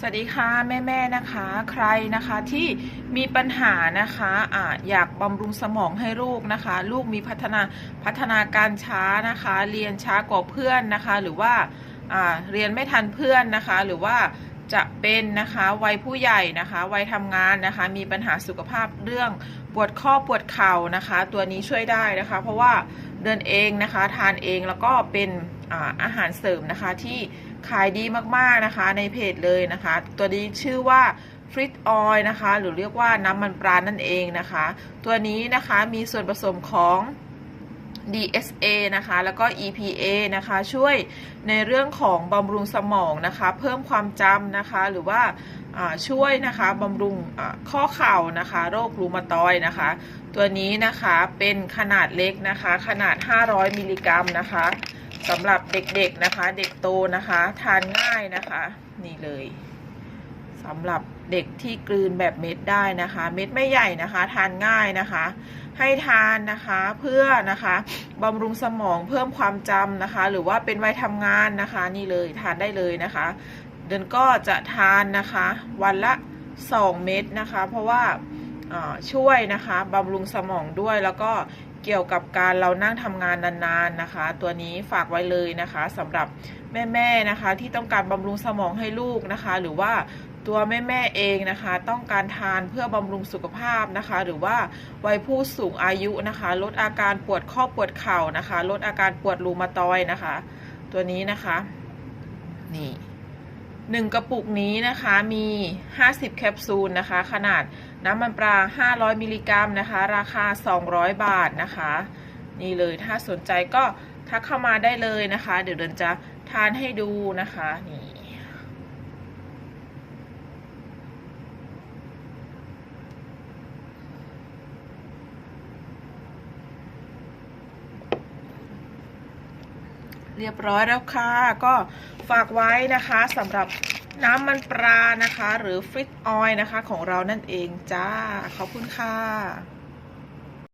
สวัสดีค่ะแม่ๆนะคะใครนะคะที่มีปัญหานะคะอ่าอยากบำรุงสมองให้ลูกนะคะ ลูกมีพัฒนาพัฒนาการช้านะคะ เรียนช้ากว่าเพื่อนนะคะ หรือว่าอ่าเรียนไม่ทันเพื่อนนะคะ หรือว่าจะเป็นนะคะวัยผู้ใหญ่นะคะวัยทำงานนะคะ มีปัญหาสุขภาพเรื่องปวดข้อปวดเข่านะคะ ตัวนี้ช่วยได้นะคะ เพราะว่าเดินเองนะคะ ทานเองแล้วก็เป็น อาหารเสริมนะคะที่ขายดีมากๆนะคะในเพจเลยนะคะ ตัวนี้ชื่อว่าฟริตออยนะคะ หรือเรียกว่าน้ำมันปลานั่นเองนะคะ ตัวนี้นะคะมีส่วนผสมของ DSA นะคะ แล้วก็ EPA นะคะ ช่วยในเรื่องของบำรุงสมองนะคะ เพิ่มความจำนะคะ หรือว่าช่วยนะคะบำรุงข้อเข่านะคะ โรครูมาตอยด์นะคะ ตัวนี้นะคะเป็นขนาดเล็กนะคะ ขนาด 500 มิลลิกรัมนะคะ สำหรับเด็กๆนะคะ เด็กโตนะคะ ทานง่ายนะคะ นี่เลยสำหรับเด็กที่กลืนแบบเม็ดได้นะคะ เม็ดไม่ใหญ่นะคะ ทานง่ายนะคะ ให้ทานนะคะเพื่อนะคะบำรุงสมองเพิ่มความจำนะคะ หรือว่าเป็นวัยทำงานนะคะ นี่เลยทานได้เลยนะคะ เดินก็จะทานนะคะ วันละ 2 เม็ดนะคะ เพราะว่าอ่าช่วยนะคะบำรุงสมองด้วยแล้วก็ เกี่ยวกับการเรานั่งทำงานนานๆนะคะ ตัวนี้ฝากไว้เลยนะคะสำหรับแม่ๆนะคะ ที่ต้องการบำรุงสมองให้ลูกนะคะ หรือว่าตัวแม่ๆเองนะคะ ต้องการทานเพื่อบำรุงสุขภาพนะคะ หรือว่าวัยผู้สูงอายุนะคะ ลดอาการปวดข้อปวดเข่านะคะ ลดอาการปวดรูมาตอยนะคะ ตัวนี้นะคะ นี่ หนึ่งกระปุกนี้นะคะมี 50 แคปซูลนะคะ ขนาดน้ำมันปลา 500 มิลลิกรัมนะคะ ราคา 200 บาทนะคะ นี่เลยถ้าสนใจก็ทักเข้ามาได้เลยนะคะ เดี๋ยวเดินจะทานให้ดูนะคะนี่ เรียบร้อยแล้วค่ะ ก็ฝากไว้นะคะสำหรับน้ำมันปลานะคะ หรือฟริตออยนะคะ ของเรานั่นเองจ้า ขอบคุณค่ะ